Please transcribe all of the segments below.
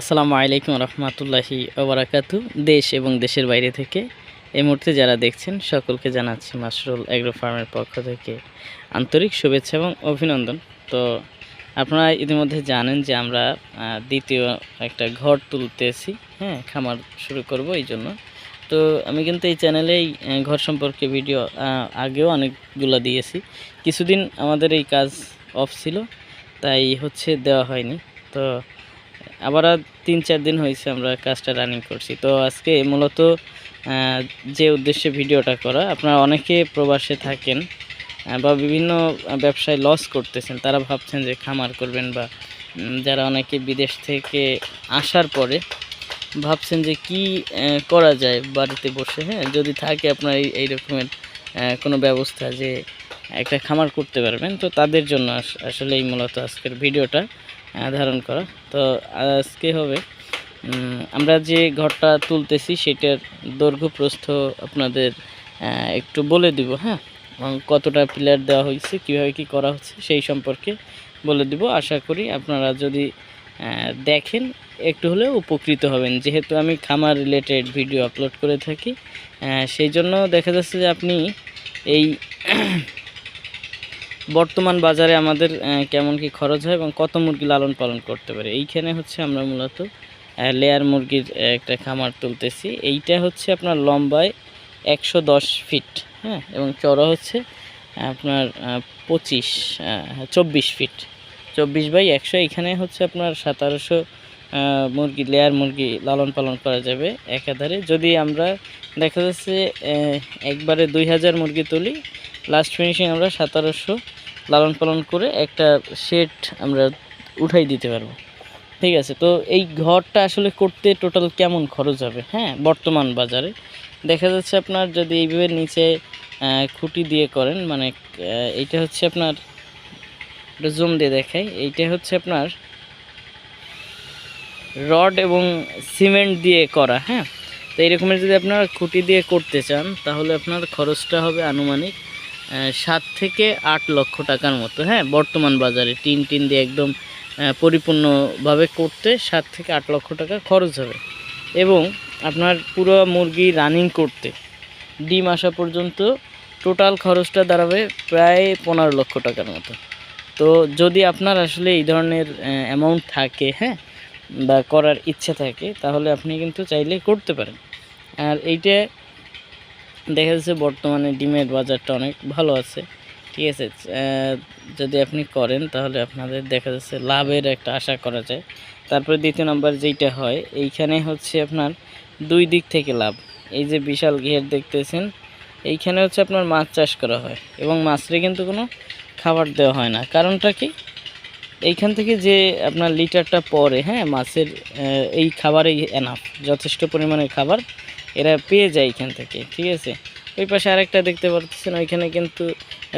আসসালামু আলাইকুম রহমতুল্লাহি ওবরাকাতু। দেশ এবং দেশের বাইরে থেকে এই মুহূর্তে যারা দেখছেন, সকলকে জানাচ্ছি মাসরুল অ্যাগ্রো ফার্মের পক্ষ থেকে আন্তরিক শুভেচ্ছা এবং অভিনন্দন। তো আপনারা ইতিমধ্যে জানেন যে আমরা দ্বিতীয় একটা ঘর তুলতেছি হ্যাঁ খামার শুরু করব এই জন্য। তো আমি কিন্তু এই চ্যানেলেই ঘর সম্পর্কে ভিডিও আগেও অনেকগুলো দিয়েছি। কিছুদিন আমাদের এই কাজ অফ ছিল, তাই হচ্ছে দেওয়া হয়নি। তো আবার তিন চার দিন হয়েছে আমরা কাজটা রানিং করছি। তো আজকে মূলত যে উদ্দেশ্যে ভিডিওটা করা, আপনারা অনেকে প্রবাসে থাকেন বা বিভিন্ন ব্যবসায় লস করতেছেন, তারা ভাবছেন যে খামার করবেন বা যারা অনেকে বিদেশ থেকে আসার পরে ভাবছেন যে কি করা যায় বাড়িতে বসে হ্যাঁ? যদি থাকে আপনার এই রকমের কোনো ব্যবস্থা যে একটা খামার করতে পারবেন, তো তাদের জন্য আস- আসলে এই মূলত আজকের ভিডিওটা। ধারণ করা। তো আজকে হবে আমরা যে ঘরটা তুলতেছি সেটার দৈর্ঘ্য প্রস্থ আপনাদের একটু বলে দিব হ্যাঁ? এবং কতটা প্লেয়ার দেওয়া হয়েছে, কীভাবে কি করা হচ্ছে সেই সম্পর্কে বলে দিব। আশা করি আপনারা যদি দেখেন, একটু হলেও উপকৃত হবেন। যেহেতু আমি খামার রিলেটেড ভিডিও আপলোড করে থাকি সেই জন্য দেখা যাচ্ছে যে আপনি এই বর্তমান বাজারে আমাদের কেমন কি খরচ হয় এবং কত মুরগি লালন পালন করতে পারে। এইখানে হচ্ছে আমরা মূলত লেয়ার মুরগির একটা খামার তুলতেছি। এইটা হচ্ছে আপনার লম্বায় একশো দশ ফিট হ্যাঁ? এবং চড়া হচ্ছে আপনার পঁচিশ চব্বিশ ফিট চব্বিশ বাই একশো এখানে হচ্ছে আপনার সতেরোশো মুরগি লেয়ার মুরগি লালন পালন করা যাবে একাধারে। যদি আমরা দেখা যাচ্ছে একবারে দুই হাজার মুরগি তুলি লাস্ট ফিনিশিং আমরা সতেরোশো লালন পালন করে একটা শেড আমরা উঠাই দিতে পারব। ঠিক আছে, তো এই ঘরটা আসলে করতে টোটাল কেমন খরচ হবে? হ্যাঁ বর্তমান বাজারে। দেখা যাচ্ছে আপনার যদি এইভাবে নিচে খুঁটি দিয়ে করেন মানে এইটা হচ্ছে আপনার জুম দিয়ে দেখাই। এইটা হচ্ছে আপনার রড এবং সিমেন্ট দিয়ে করা হ্যাঁ? তো এইরকমের যদি আপনারা খুঁটি দিয়ে করতে চান, তাহলে আপনার খরচটা হবে আনুমানিক সাত থেকে আট লক্ষ টাকার মতো হ্যাঁ বর্তমান বাজারে টিন টিন দিয়ে একদম পরিপূর্ণভাবে করতে সাত থেকে আট লক্ষ টাকা খরচ হবে। এবং আপনার পুরো মুরগি রানিং করতে ডিম আসা পর্যন্ত টোটাল খরচটা দাঁড়াবে প্রায় পনেরো লক্ষ টাকার মতো। তো যদি আপনার আসলে এই ধরনের অ্যামাউন্ট থাকে হ্যাঁ বা করার ইচ্ছা থাকে, তাহলে আপনি কিন্তু চাইলে করতে পারেন। আর এইটা দেখা যাচ্ছে বর্তমানে ডিমের বাজারটা অনেক ভালো আছে। ঠিক আছে যদি আপনি করেন তাহলে আপনাদের দেখা যাচ্ছে লাভের একটা আশা করা যায়। তারপরে দ্বিতীয় নাম্বার যেইটা হয়, এইখানে হচ্ছে আপনার দুই দিক থেকে লাভ। এই যে বিশাল ঘের দেখতেছেন, এইখানে হচ্ছে আপনার মাছ চাষ করা হয় এবং মাছরে কিন্তু কোনো খাবার দেওয়া হয় না। কারণটা কি? এইখান থেকে যে আপনার লিটারটা পরে হ্যাঁ মাছের এই খাবারেই এনাফ যথেষ্ট পরিমাণের খাবার এরা পেয়ে যায় এখান থেকে, ঠিক আছে? ওই পাশে আরেকটা দেখতে পাচ্ছেন ওইখানে কিন্তু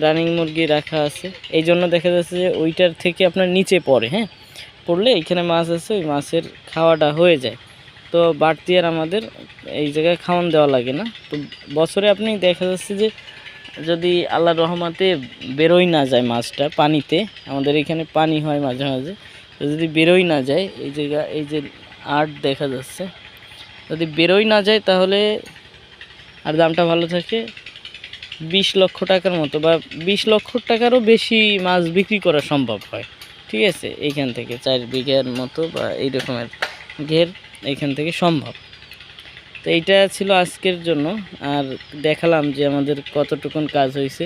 রানিং মুরগি রাখা আছে। এই জন্য দেখা যাচ্ছে যে ওইটার থেকে আপনার নিচে পড়ে হ্যাঁ? পড়লে এইখানে মাছ আছে, ওই মাছের খাওয়াটা হয়ে যায়। তো বাড়তি আর আমাদের এই জায়গায় খাওয়ান দেওয়া লাগে না। তো বছরে আপনি দেখা যাচ্ছে যে যদি আল্লাহ রহমাতে বেরোই না যায় মাছটা পানিতে, আমাদের এখানে পানি হয় মাঝে মাঝে যদি বেরোই না যায়, এই জায়গা, এই যে আর্ট দেখা যাচ্ছে, যদি বেরোই না যায় তাহলে আর দামটা ভালো থাকে বিশ লক্ষ টাকার মতো বা বিশ লক্ষ টাকারও বেশি মাছ বিক্রি করা সম্ভব হয়। ঠিক আছে? এইখান থেকে চার বিঘার মতো বা এই রকমের ঘের এইখান থেকে সম্ভব। তো এইটা ছিল আজকের জন্য। আর দেখালাম যে আমাদের কতটুকুন কাজ হয়েছে।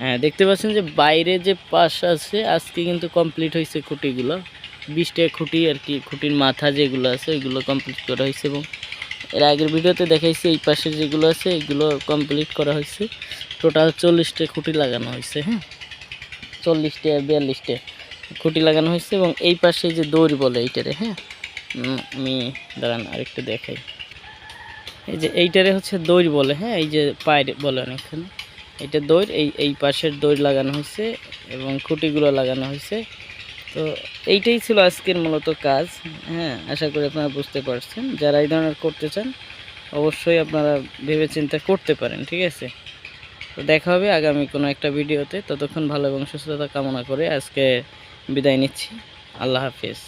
হ্যাঁ দেখতে পাচ্ছেন যে বাইরে যে পাশ আছে, আজকে কিন্তু কমপ্লিট হয়েছে খুঁটিগুলো। বিশটা খুঁটি আর কি, খুঁটির মাথা যেগুলো আছে, ওইগুলো কমপ্লিট করা হয়েছে এবং এর আগের ভিডিওতে দেখাইছি, এই পাশে যেগুলো আছে, এগুলো কমপ্লিট করা হয়েছে। টোটাল চল্লিশটা খুঁটি লাগানো হয়েছে হ্যাঁ। চল্লিশটা, বিয়াল্লিশটা খুঁটি লাগানো হয়েছে এবং এই পাশে যে দৌড় বলে এইটারে হ্যাঁ। আমি দাঁড়ান আরেকটু দেখাই। এই যে এইটারে হচ্ছে দৌড় বলে হ্যাঁ? এই যে পায়ের বলে অনেকখানে। এটা দৌড়, এই এই পাশের দৌড় লাগানো হয়েছে এবং খুঁটিগুলো লাগানো হয়েছে। তো এইটাই ছিল আজকের মূলত কাজ হ্যাঁ? আশা করি আপনারা বুঝতে পারছেন। যারা এই ধরনের করতে চান, অবশ্যই আপনারা ভেবে চিন্তা করতে পারেন, ঠিক আছে? তো দেখা হবে আগামী কোনো একটা ভিডিওতে। ততক্ষণ ভালো এবং সুস্থতা কামনা করে আজকে বিদায় নিচ্ছি। আল্লাহ হাফিজ।